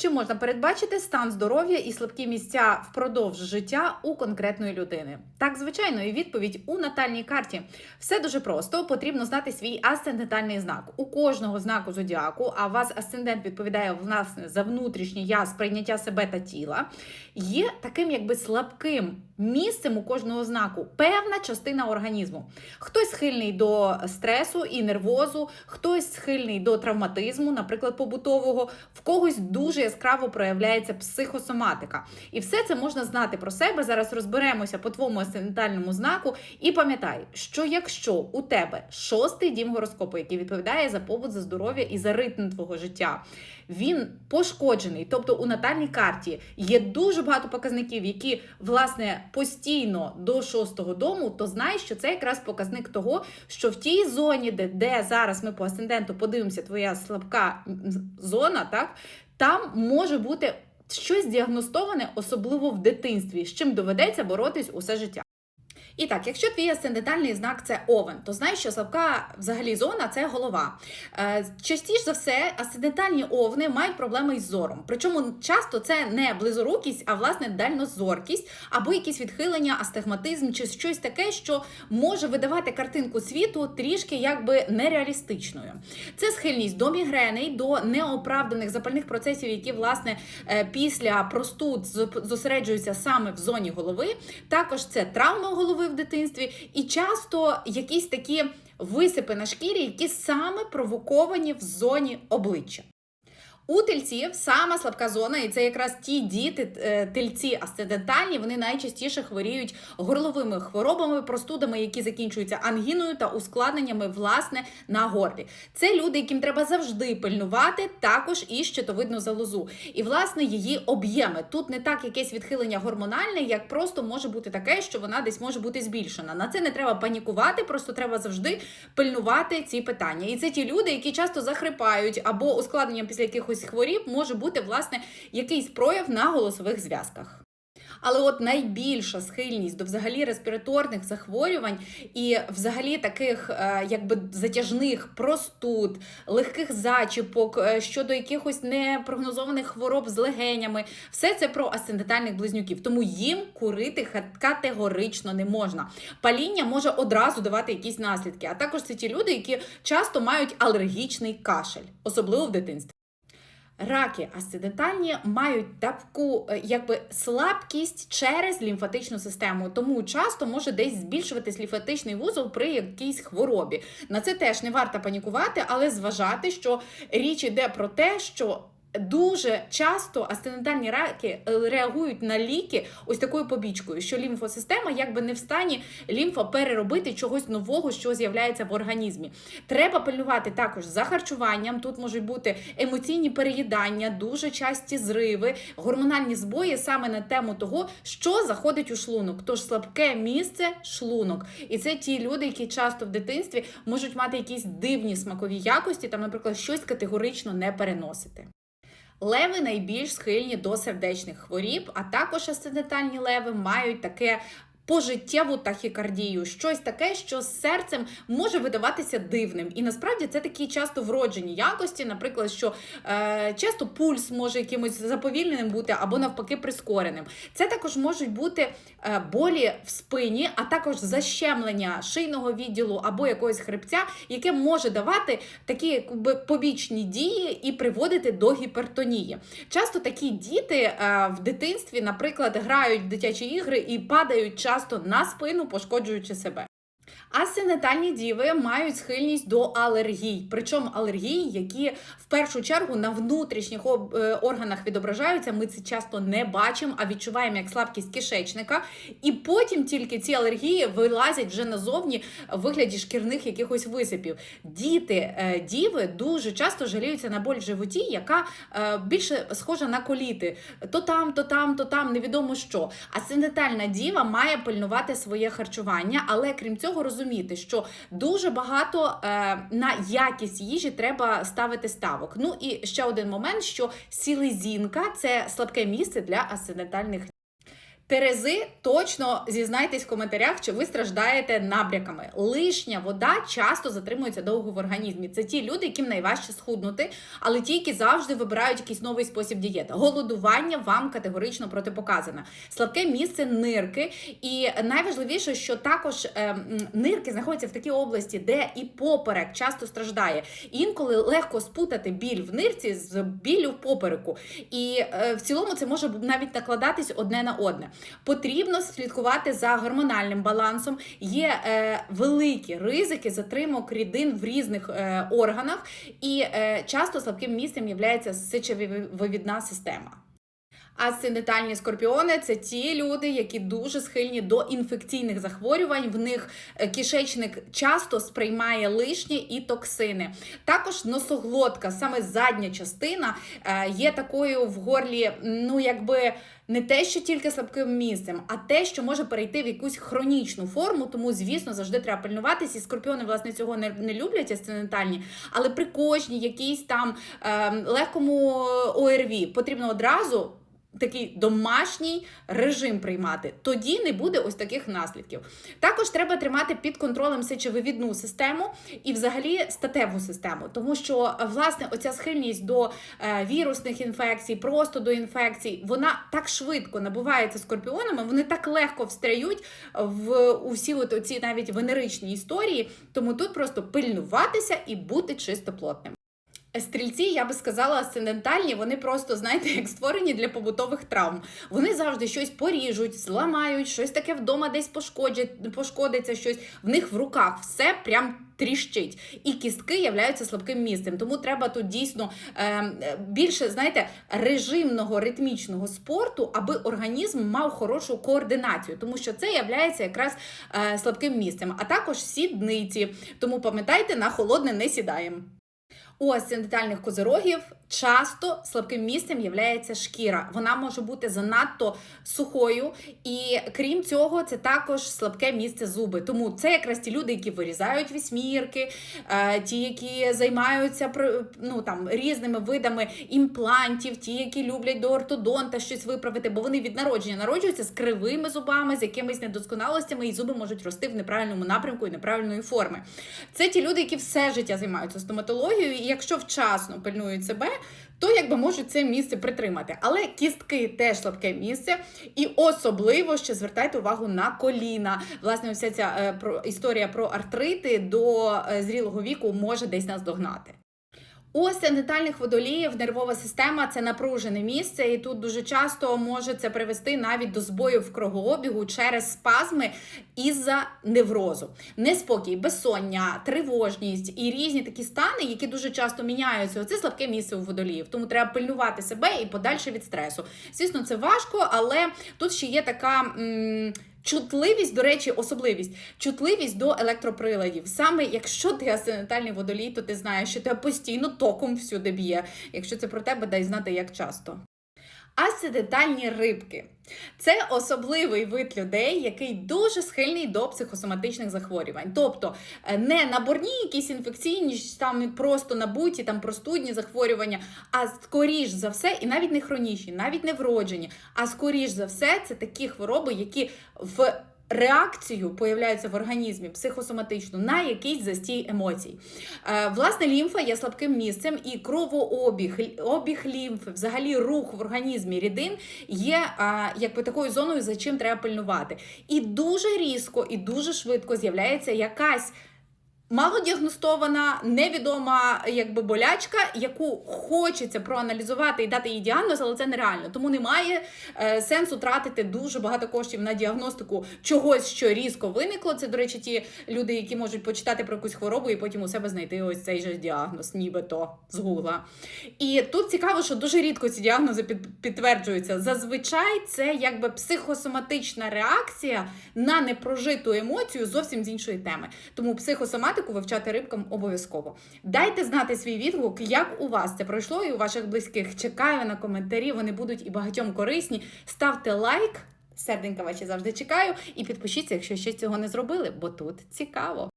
Чи можна передбачити стан здоров'я і слабкі місця впродовж життя у конкретної людини? Так, звичайно, і відповідь у натальній карті. Все дуже просто. Потрібно знати свій асцендентальний знак. У кожного знаку зодіаку, а вас асцендент відповідає власне за внутрішнє я сприйняття себе та тіла. Є таким, якби слабким місцем у кожного знаку певна частина організму. Хтось схильний до стресу і нервозу, хтось схильний до травматизму, наприклад, побутового, в когось дуже яскраво проявляється психосоматика. І все це можна знати про себе. Зараз розберемося по твоєму асцендентальному знаку. І пам'ятай, що якщо у тебе шостий дім гороскопу, який відповідає за побут, за здоров'я і за ритм твого життя, він пошкоджений. Тобто у натальній карті є дуже багато показників, які власне постійно до шостого дому, то знай, що це якраз показник того, що в тій зоні, де, де зараз ми по асценденту подивимося, твоя слабка зона, так там може бути щось діагностоване, особливо в дитинстві, з чим доведеться боротись усе життя. І так, якщо твій асцендентальний знак це овен, то знай, що слабка взагалі зона це голова. Е, частіше за все, асцендентальні овни мають проблеми із зором. Причому часто це не близорукість, а власне дальнозоркість або якісь відхилення, астигматизм чи щось таке, що може видавати картинку світу трішки якби нереалістичною. Це схильність до мігрени, до неоправданих запальних процесів, які власне е, після простуд зосереджуються саме в зоні голови. Також це травма голови в дитинстві, і часто якісь такі висипи на шкірі, які саме провоковані в зоні обличчя. У тельців сама слабка зона, і це якраз ті діти, е, тельці асцендентальні, вони найчастіше хворіють горловими хворобами, простудами, які закінчуються ангіною та ускладненнями власне на горлі. Це люди, яким треба завжди пильнувати, також і щитовидну залозу. І власне її об'єми. Тут не так якесь відхилення гормональне, як просто може бути таке, що вона десь може бути збільшена. На це не треба панікувати, просто треба завжди пильнувати ці питання. І це ті люди, які часто захрипають або ускладненням після якихось хворіб може бути власне якийсь прояв на голосових зв'язках. Але от найбільша схильність до взагалі респіраторних захворювань і взагалі таких е, якби затяжних простуд, легких зачіпок е, щодо якихось непрогнозованих хвороб з легенями, все це про асцендентальних близнюків. Тому їм курити категорично не можна. Паління може одразу давати якісь наслідки. А також це ті люди, які часто мають алергічний кашель, особливо в дитинстві. Раки асцидентальні мають таку е, якби слабкість через лімфатичну систему, тому часто може десь збільшуватись лімфатичний вузол при якійсь хворобі. На це теж не варто панікувати, але зважати, що річ іде про те, що Дуже часто асцендентальні раки е, реагують на ліки ось такою побічкою, що лімфосистема якби не в стані лімфа переробити чогось нового, що з'являється в організмі. Треба пильнувати також за харчуванням. Тут можуть бути емоційні переїдання, дуже часті зриви, гормональні збої саме на тему того, що заходить у шлунок. Тож слабке місце шлунок. І це ті люди, які часто в дитинстві можуть мати якісь дивні смакові якості, там, наприклад, щось категорично не переносити. Леви найбільш схильні до сердечних хворіб, а також асцендентальні леви мають таке. Пожиттєву тахікардію, щось таке, що з серцем може видаватися дивним. І насправді це такі часто вроджені якості, наприклад, що е, часто пульс може якимось заповільненим бути або навпаки прискореним. Це також можуть бути е, болі в спині, а також защемлення шийного відділу або якогось хребця, яке може давати такі якби, побічні дії і приводити до гіпертонії. Часто такі діти е, в дитинстві, наприклад, грають в дитячі ігри і падають часто на спину, пошкоджуючи себе. Асцендентальні діви мають схильність до алергій, причому алергії, які в першу чергу на внутрішніх е, органах відображаються. Ми це часто не бачимо, а відчуваємо як слабкість кишечника. І потім тільки ці алергії вилазять вже назовні в вигляді шкірних якихось висипів. Діти, е, діви дуже часто жаліються на боль в животі, яка е, більше схожа на коліти. То там, то там, то там, невідомо що. Асцендентальна діва має пильнувати своє харчування, але крім цього розуміти, що дуже багато е, на якість їжі треба ставити ставок. Ну і ще один момент, що сілезінка це слабке місце для асцендентальних Терези точно зізнайтесь в коментарях, чи ви страждаєте набряками. Лишня вода часто затримується довго в організмі. Це ті люди, яким найважче схуднути, але ті, які завжди вибирають якийсь новий спосіб дієти. Голодування вам категорично протипоказано. Слабке місце нирки, і найважливіше, що також е, нирки знаходяться в такій області, де і поперек часто страждає. Інколи легко спутати біль в нирці з біллю в попереку. І е, в цілому це може навіть накладатись одне на одне. Потрібно слідкувати за гормональним балансом. Є е, великі ризики затримок рідин в різних е, органах, і е, часто слабким місцем є сечовивідна система. Асцендентальні скорпіони це ті люди, які дуже схильні до інфекційних захворювань. В них е, кишечник часто сприймає лишнє і токсини. Також носоглотка, саме задня частина, е, є такою в горлі, ну якби. Не те, що тільки слабким місцем, а те, що може перейти в якусь хронічну форму. Тому, звісно, завжди треба пильнуватися. І скорпіони, власне, цього не, не люблять асцендентальні, але при кожній якійсь там е, легкому ОРВІ потрібно одразу такий домашній режим приймати. Тоді не буде ось таких наслідків. Також треба тримати під контролем сечовивідну систему і взагалі статеву систему, тому що власне оця схильність до е, вірусних інфекцій, просто до інфекцій, вона так швидко набувається скорпіонами, вони так легко встряють в у всі от оці навіть венеричні історії. Тому тут просто пильнуватися і бути чистоплотним. Стрільці, я би сказала, асцендентальні, вони просто, знаєте, як створені для побутових травм. Вони завжди щось поріжуть, зламають, щось таке вдома десь пошкодять, пошкодиться щось. В них в руках все прям тріщить. І кістки являються слабким місцем. Тому треба тут дійсно е, більше, знаєте, режимного ритмічного спорту, аби організм мав хорошу координацію, тому що це являється якраз е, слабким місцем, а також сідниці. Тому пам'ятайте, на холодне не сідаємо. У асцендентальних козирогів часто слабким місцем є шкіра. Вона може бути занадто сухою, і крім цього, це також слабке місце зуби. Тому це якраз ті люди, які вирізають вісьмірки, е, ті, які займаються ну, там, різними видами імплантів, ті, які люблять до ортодонта щось виправити, бо вони від народження народжуються з кривими зубами, з якимись недосконалостями, і зуби можуть рости в неправильному напрямку і неправильної форми. Це ті люди, які все життя займаються стоматологією, і якщо вчасно пильнують себе, то якби можуть це місце притримати. Але кістки теж слабке місце, і особливо ще звертайте увагу на коліна. Власне, вся ця е, про історія про артрити до е, зрілого віку може десь нас догнати. У асцендентальних водоліїв нервова система це напружене місце, і тут дуже часто може це привести навіть до збою в кругообігу через спазми із-за неврозу, неспокій, безсоння, тривожність і різні такі стани, які дуже часто міняються. Оце слабке місце у водоліїв. Тому треба пильнувати себе і подальше від стресу. Звісно, це важко, але тут ще є така. М Чутливість, до речі, особливість, чутливість до електроприладів. Саме якщо ти асцендентальний водолій, то ти знаєш, що тебе постійно током всюди б'є. Якщо це про тебе, дай знати, як часто. Асцендентальні рибки це особливий вид людей, який дуже схильний до психосоматичних захворювань. Тобто е, не наборні якісь інфекційні, там просто набуті, там простудні захворювання, а скоріш за все, і навіть не хронічні, навіть не вроджені, а скоріш за все, це такі хвороби, які в реакцію появляється в організмі психосоматичну на якийсь застій емоцій. Е, власне, лімфа є слабким місцем, і кровообіг, обіг лімфи, взагалі рух в організмі рідин є якби такою зоною, за чим треба пильнувати. І дуже різко і дуже швидко з'являється якась. Малодіагностована, невідома якби болячка, яку хочеться проаналізувати і дати їй діагноз, але це нереально. Тому немає е, сенсу тратити дуже багато коштів на діагностику чогось, що різко виникло. Це, до речі, ті люди, які можуть почитати про якусь хворобу і потім у себе знайти ось цей же діагноз, нібито з гугла. І тут цікаво, що дуже рідко ці діагнози під, підтверджуються. Зазвичай це якби психосоматична реакція на непрожиту емоцію зовсім з іншої теми. Тому психосоматика тематику вивчати рибкам обов'язково. Дайте знати свій відгук, як у вас це пройшло, і у ваших близьких. Чекаю на коментарі, вони будуть і багатьом корисні. Ставте лайк, серденька ваші завжди чекаю, і підпишіться, якщо ще цього не зробили, бо тут цікаво.